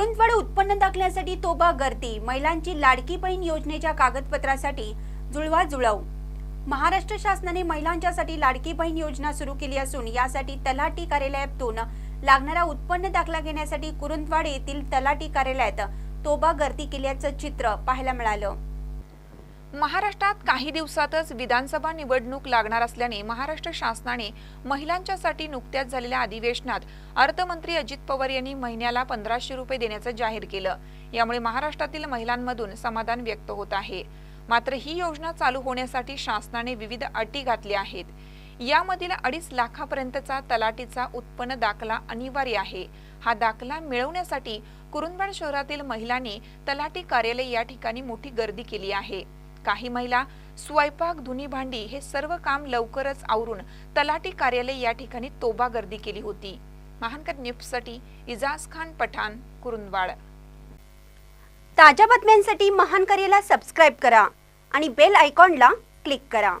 कुरुंदवाड उत्पन्न दाखल्यासाठी तोबा गर्दी महिलांची लाडकी बहीण योजनेच्या कागदपत्रासाठी जुळवा जुळव. महाराष्ट्र शासनाने महिलांच्यासाठी लाडकी बहीण योजना सुरू केली असून यासाठी तलाठी कार्यालयातून लागणारा उत्पन्न दाखला घेण्यासाठी कुरुंदवाड येथील तलाठी कार्यालयात तोबा गर्दी केल्याचं चित्र पाहायला मिळालं. महाराष्ट्रात काही दिवसातच विधानसभा निवडणूक लागणार असल्याने महाराष्ट्र शासनाने महिलांच्यासाठी नुकत्याच झालेल्या अधिवेशनात अर्थमंत्री अजित पवार यांनी महिन्याला पंधराशे रुपये देण्याचं जाहीर केलं. यामुळे महाराष्ट्रातील महिलांमधून समाधान व्यक्त होत आहे. मात्र ही योजना चालू होण्यासाठी शासनाने विविध अटी घातल्या आहेत. यामधील अडीच लाखापर्यंतचा तलाटीचा उत्पन्न दाखला अनिवार्य आहे. हा दाखला मिळवण्यासाठी कुरुंदवाड शहरातील महिलांनी तलाठी कार्यालय या ठिकाणी मोठी गर्दी केली आहे. काही महिला स्वयंपाक धुनी भांडी हे सर्व काम लवकरच आवरून तलाठी कार्यालय या ठिकाणी तोबा गर्दी केली होती. महानकर न्यूजसाठी इजाज खान पठाण कुरुंदवाड. ताज्या बातम्यांसाठी महान करेला सबस्क्राईब करा आणि बेल आयकॉनला क्लिक करा.